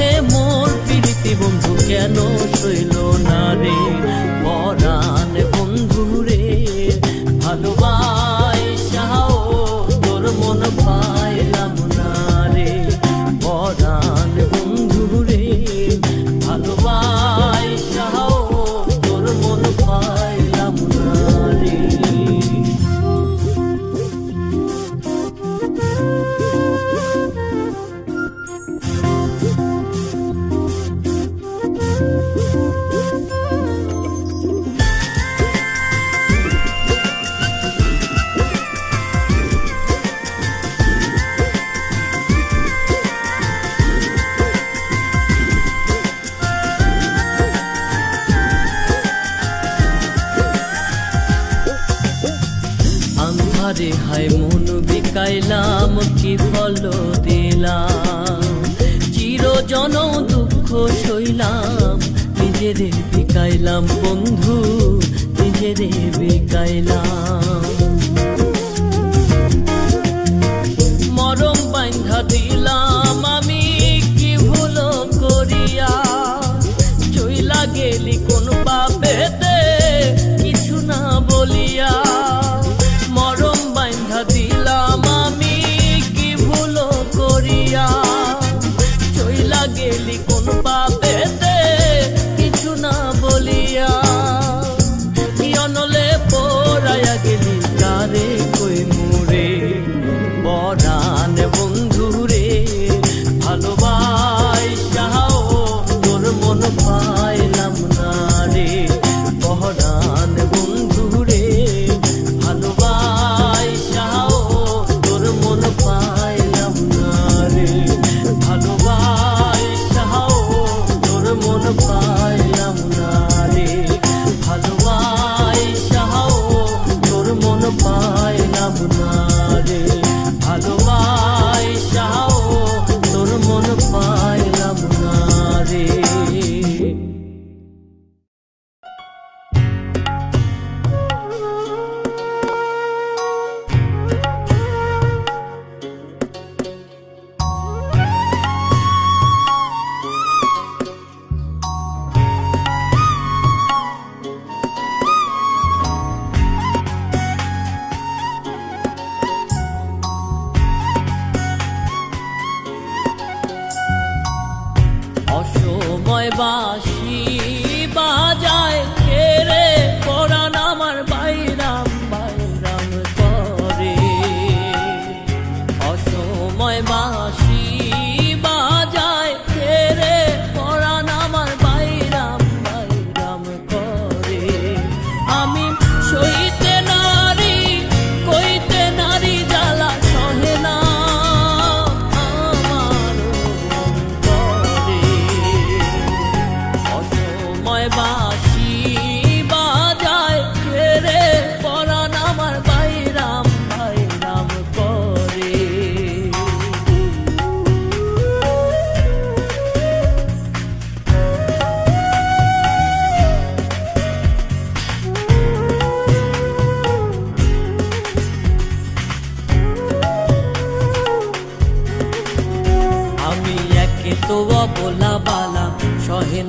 মুখে মোর প্রীতি বন্ধু কেন দুঃখ সইলাম নিজেদের বিকাইলাম বন্ধু নিজেদের বিকাইলাম।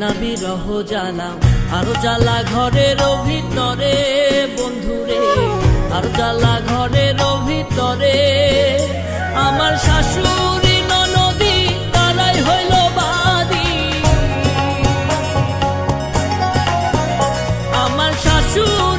না বিরহ জ্বালা, আরও জ্বালা ঘরের ভিতরে, বন্ধুরে, আর জ্বালা ঘরের ভিতরে। আমার শাশুড়ি ননদী, তারাই হইল আমার শাশুড়ি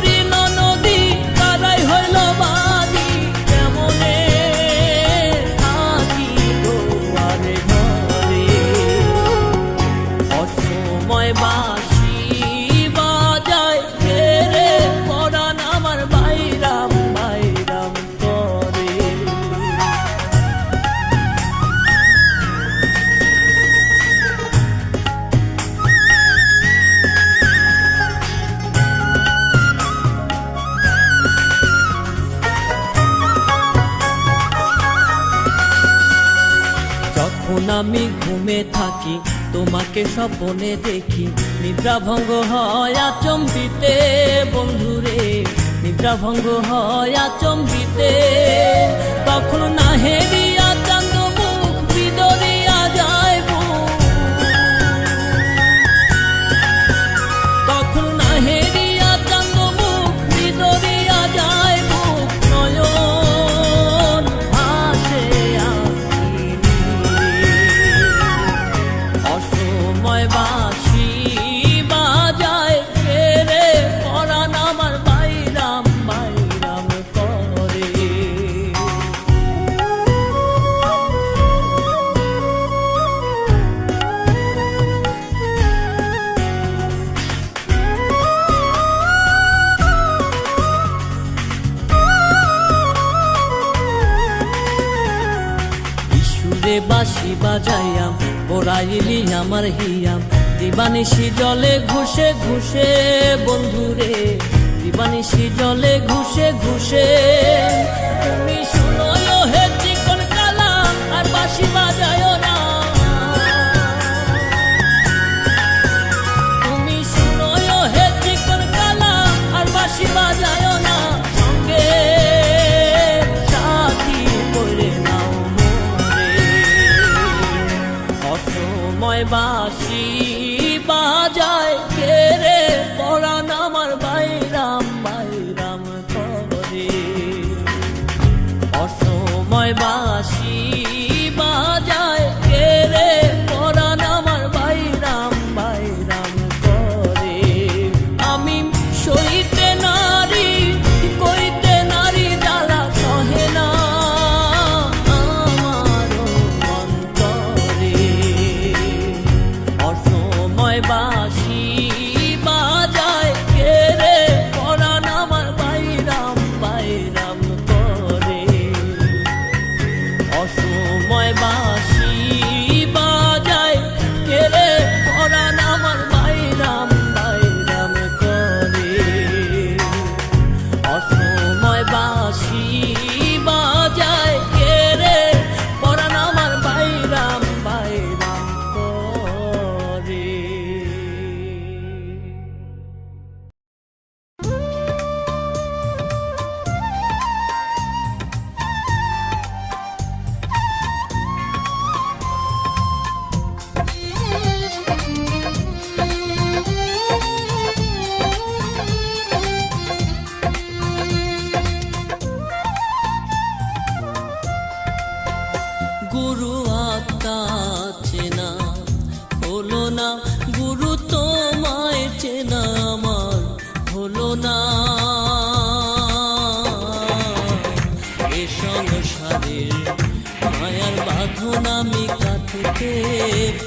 যখন আমি ঘুমে থাকি, তোমাকে স্বপনে দেখি। নিদ্রা ভঙ্গ হয় আচম্বিতে, বন্ধুরে। নিদ্রা ভঙ্গ হয় আচম্বিতে। তখন না হেরিয়া সুরে বাসি বাজাইয়াম পড়াইলি আমার হিয়াম। দিবানিশি জলে ঘুষে ঘুষে, বন্ধুরে। দিবানিশি জলে ঘুষে ঘুষে। তুমি শুনো হে চিকন কালাম, আর বাসি বাজায় না। তুমি শুনো হে চিকন কালাম, আর বাসি বাজায় অসময় বাসি বাজায়। কেরে পরাণ আমার বাইরাম বাইরাম করে অসময় বাসি অসময় বাসি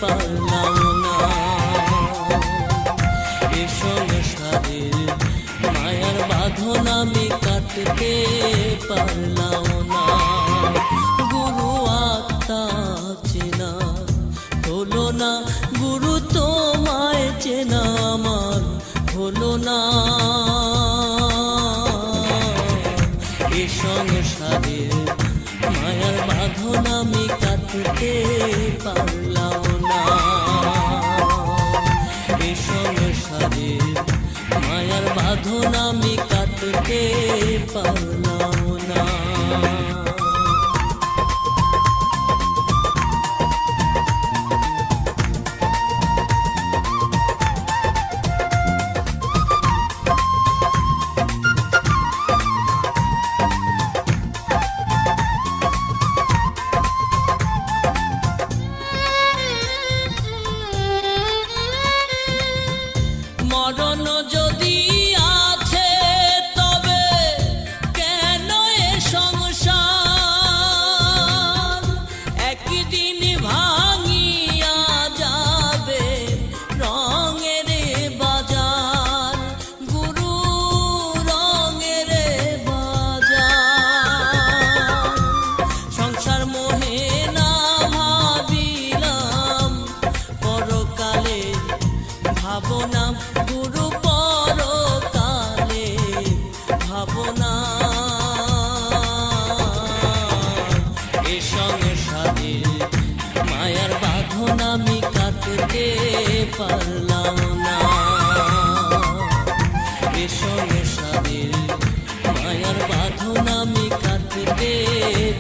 পারলাম না। এ সংসারের মায়ার বাঁধন আমি কাটতে পারলাম গুরু আত্মা চেনা, হলো না। গুরু চেনা আমার, হলো না। এ সংসারের মায়ার বাঁধন আমি কাটতে পারলাম বাঁধন আমি কাটতে পারলাম।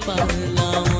பண்ணலாம்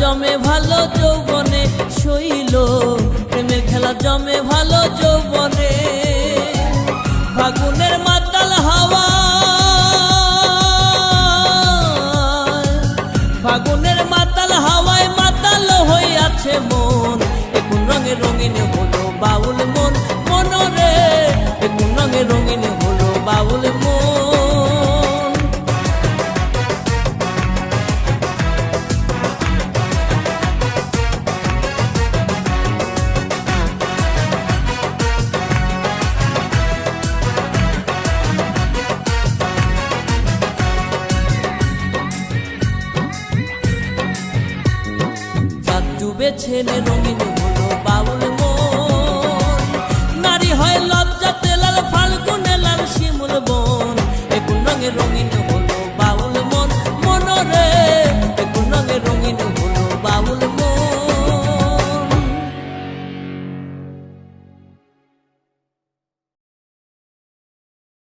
জমে ভালো যৌবনে শৈল প্রেমের খেলা জমে ভালো যৌবনে। ছেলে রঙিন হলো বাউল মন। নারী হয় লজ্জাতে লাল ফাল্গুনে লাল শিমুল বন। এখন রঙে রঙিন হলো